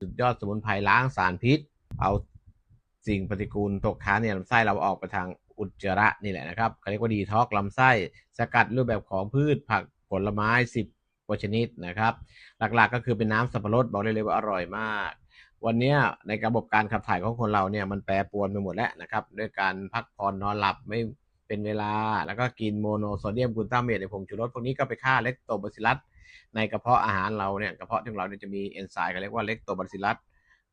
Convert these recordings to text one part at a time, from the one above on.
สุดยอดสมุนไพรล้างสารพิษ เอาสิ่งปฏิกูลตกค้างในลำไส้เราออกไปทางอุจจาระนี่แหละนะครับเขาเรียกว่าดีท็อกลำไส้ สกัดรูปแบบของพืชผักผลไม้ 10กว่าชนิดนะครับ หลักๆก็คือเป็นน้ำสับปะรดบอกเลยเลยว่าอร่อยมาก วันนี้ในระบบการขับถ่ายของคนเราเนี่ยมันแปรปรวนไปหมดแล้วนะครับ ด้วยการพักผ่อนนอนหลับไม่เป็นเวลา แล้วก็กินโมโนโซเดียมกลูตาเมตในผงชูรสพวกนี้ก็ไปฆ่าเล็กโตบาซิลัส ในกระเพาะอาหารเราเนี่ยกระเพาะที่เราเนี่ยจะมีเอนไซม์เขาเรียกว่าเล็กโตบาซิลัส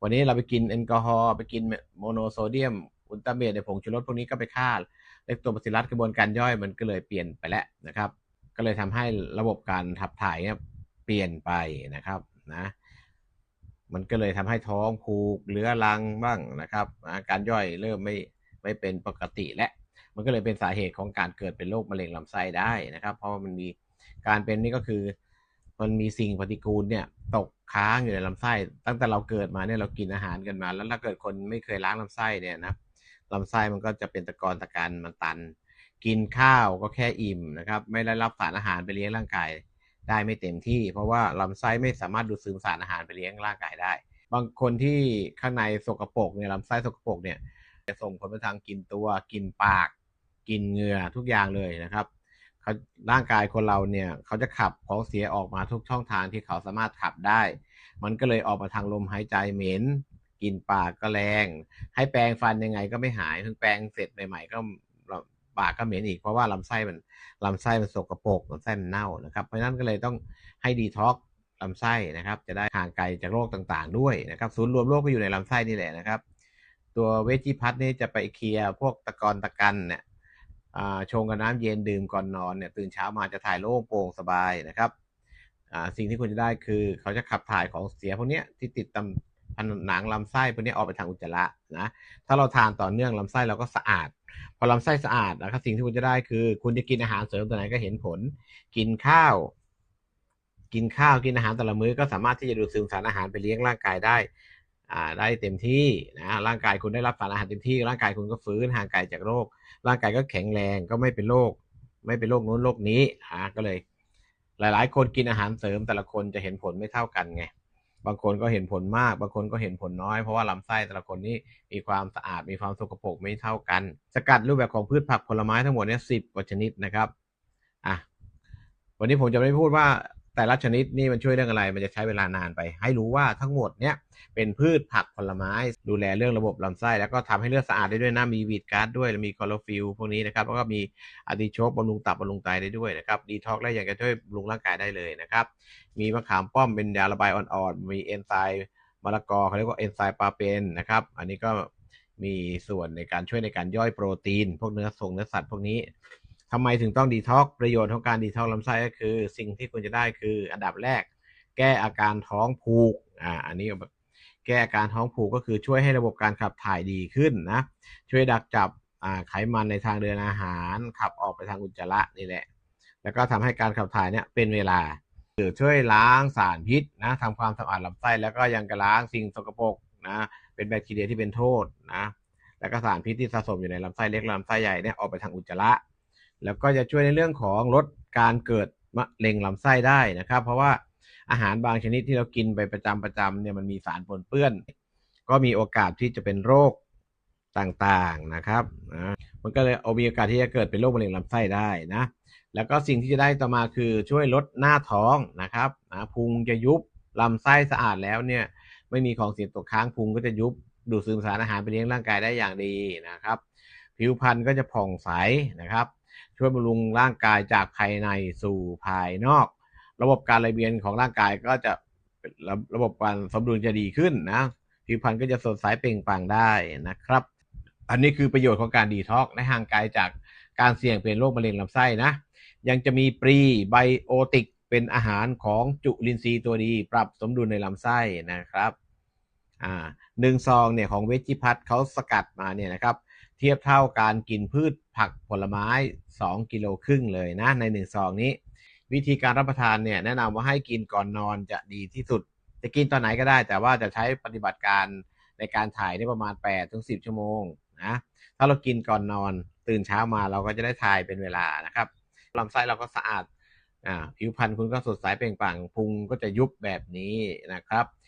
วันนี้เราไปกินแอลกอฮอล์ไปกินโมโนโซเดียมกลูตาเมตในผงชูรสพวกนี้ก็ไปฆ่าเล็กโตบาซิลัสกระบวนการย่อยมันก็เลยเปลี่ยนไปแล้วนะครับ ก็เลยทำให้ระบบการขับถ่ายเนี่ยเปลี่ยนไปนะครับนะมันก็เลยทำให้ท้องผูกเรื้อรังบ้างนะครับการย่อยเริ่มไม่ไม่เป็นปกติและ มันก็เลยเป็นสาเหตุของการเกิดเป็นโรคมะเร็งลำไส้ได้นะครับ เพราะมันมีการเป็นนี่ก็คือ มันมีสิ่งปฏิกูลเนี่ยตกค้างอยู่ในลำไส้ ตั้งแต่เราเกิดมาเนี่ยเรากินอาหารกันมา แล้วถ้าเกิดคนไม่เคยล้างลำไส้เนี่ยนะลำไส้มันก็จะเป็นตะกอนตะการมันตัน กินข้าวก็แค่อิ่มนะครับ ไม่ได้รับสารอาหารไปเลี้ยงร่างกายได้ไม่เต็มที่ เพราะว่าลำไส้ไม่สามารถดูดซึมสารอาหารไปเลี้ยงร่างกายได้ บางคนที่ข้างในสกรปรกเนี่ยลำไส้สกรปรกเนี่ยจะส่งผลไปทางกินตัวกินปาก กินเหงื่อทุกอย่างเลยนะครับ ร่างกายคนเราเนี่ยเขาจะขับของเสียออกมาทุกช่องทางที่เขาสามารถขับได้ มันก็เลยออกมาทางลมหายใจเหม็นกินปากก็แรง ให้แปรงฟันยังไงก็ไม่หายเพิ่งแปรงเสร็จใหม่ๆก็ปากก็เหม็นอีกเพราะว่าลำไส้มันลำไส้มันสกรปรกลำไส้มันเน่านะครับเพราะฉะนั้นก็เลยต้องให้ดีท็อกลำไส้นะครับ จะได้ห่างไกลจากโรคต่างๆ ด้วยนะครับศูนย์รวมโรคก็อยู่ในลำไส้นี่แหละนะครับ ตัวเวจิพัทนี่จะไปเคลียร์พวกตะกอนตะกันเนี่ย ชงกับน้ำเย็นดื่มก่อนนอนเนี่ยตื่นเช้ามาจะถ่ายโล่งโปร่งสบายนะครับสิ่งที่คุณจะได้คือ เขาจะขับถ่ายของเสียพวกนี้ที่ติดตามผนังลำไส้พวกนี้ออกไปทางอุจจาระนะถ้าเราทานต่อเนื่องลำไส้เราก็สะอาด พอลำไส้สะอาดนะครับสิ่งที่คุณจะได้คือ คุณจะกินอาหารเสริมตัวไหนก็เห็นผล กินข้าว กินข้าวกินอาหารแต่ละมื้อก็สามารถที่จะดูดซึมสารอาหารไปเลี้ยงร่างกายได้ ได้เต็มที่นะร่างกายคุณได้รับสารอาหารเต็มที่ ร่างกายคุณก็ฟื้นห่างไกลจากโรค ร่างกายก็แข็งแรงก็ไม่เป็นโรคไม่เป็นโรคนู้นโรคนี้อ่าก็เลย หลาย ๆ คนกินอาหารเสริมแต่ละคนจะเห็นผลไม่เท่ากันไงบางคนก็เห็นผลมาก บางคนก็เห็นผลน้อย เพราะว่าลำไส้แต่ละคนนี้มีความสะอาด มีความสกปรกไม่เท่ากัน สกัดรูปแบบของพืชผักผลไม้ทั้งหมดเนี่ยสิบกว่าชนิดนะครับ อะ วันนี้ผมจะไม่พูดว่า แต่ละชนิดนี่มันช่วยเรื่องอะไร มันจะใช้เวลานานไป ให้รู้ว่าทั้งหมดเนี้ยเป็นพืชผักผลไม้ ดูแลเรื่องระบบลำไส้ แล้วก็ทำให้เลือดสะอาดได้ด้วยนะมีวีดการ์ดด้วยมีคอโลฟิลพวกนี้นะครับแล้วก็มีอะติโชกบำรุงตับบำรุงไตได้ด้วยนะครับดีท็อกและอย่างจะช่วยบำรุงร่างกายได้เลยนะครับมีมะขามป้อมเป็นยาระบายอ่อนๆมีเอนไซม์มะละกอเขาเรียกว่าเอนไซม์ปาเปนนะครับอันนี้ก็มีส่วนในการช่วยในการย่อยโปรตีน พวกเนื้อส่งเนื้อสัตว์พวกนี้ ทำไมถึงต้องดีท็อกประโยชน์ของการดีท็อกลำไส้ก็คือ สิ่งที่คุณจะได้คืออันดับแรก แก้อาการท้องผูกอ่าอันนี้แบบแก้อาการท้องผูกก็คือช่วยให้ระบบการขับถ่ายดีขึ้นนะช่วยดักจับไขมันในทางเดินอาหาร ขับออกไปทางอุจจาระนี่แหละ แล้วก็ทำให้การขับถ่ายเนี่ยเป็นเวลาคือช่วยล้างสารพิษนะทำความสะอาดลำไส้แล้วก็ยังกระล้างสิ่งสกปรกนะเป็นแบคทีเรียที่เป็นโทษนะแล้วก็สารพิษที่สะสมอยู่ในลำไส้เล็กลำไส้ใหญ่เนี่ยออกไปทางอุจจาระ แล้วก็จะช่วยในเรื่องของลดการเกิดมะเร็งลำไส้ได้นะครับ เพราะว่าอาหารบางชนิดที่เรากินไปประจำประจำเนี่ยมันมีสารปนเปื้อน ก็มีโอกาสที่จะเป็นโรคต่างๆนะครับนะมันก็เลยเอามีโอกาสที่จะเกิดเป็นโรคมะเร็งลำไส้ได้นะ แล้วก็สิ่งที่จะได้ต่อมาคือช่วยลดหน้าท้องนะครับนะพุงจะยุบลำไส้สะอาดแล้วเนี่ยไม่มีของเสียตกค้างพุงก็จะยุบดูดซึมสารอาหารไปเลี้ยงร่างกายได้อย่างดีนะครับ ผิวพรรณก็จะผ่องใสนะครับ ช่วยบำรุงร่างกายจากภายในสู่ภายนอก ระบบการไหลเวียนของร่างกายก็จะระระบบการสมดุลจะดีขึ้นนะผิวพรรณก็จะสดใสเปล่งปลั่งได้นะครับ อันนี้คือประโยชน์ของการดีท็อกในห่างไกลจากการเสี่ยงเป็นโรคมะเร็งลำไส้นะ ยังจะมีปรีไบโอติกเป็นอาหารของจุลินทรีย์ตัวดี ปรับสมดุลในลำไส้นะครับอ่าหนึ่งซองเนี่ยของเวจิพัทเขาสกัดมาเนี่ยนะครับ เทียบเท่าการกินพืชผักผลไม้ 2 กิโลครึ่งเลยนะ ใน 1 ซองนี้ วิธีการรับประทานเนี่ยแนะนำว่าให้กินก่อนนอนจะดีที่สุด จะกินตอนไหนก็ได้ แต่ว่าจะใช้ปฏิบัติการในการถ่ายได้ประมาณ8ถึง10 ชั่วโมงนะถ้าเรากินก่อนนอนตื่นเช้ามาเราก็จะได้ถ่ายเป็นเวลานะครับลำไส้เราก็สะอาดอ่าผิวพรรณคุณก็สดใสเปล่งปลั่งพุงก็จะยุบแบบนี้นะครับ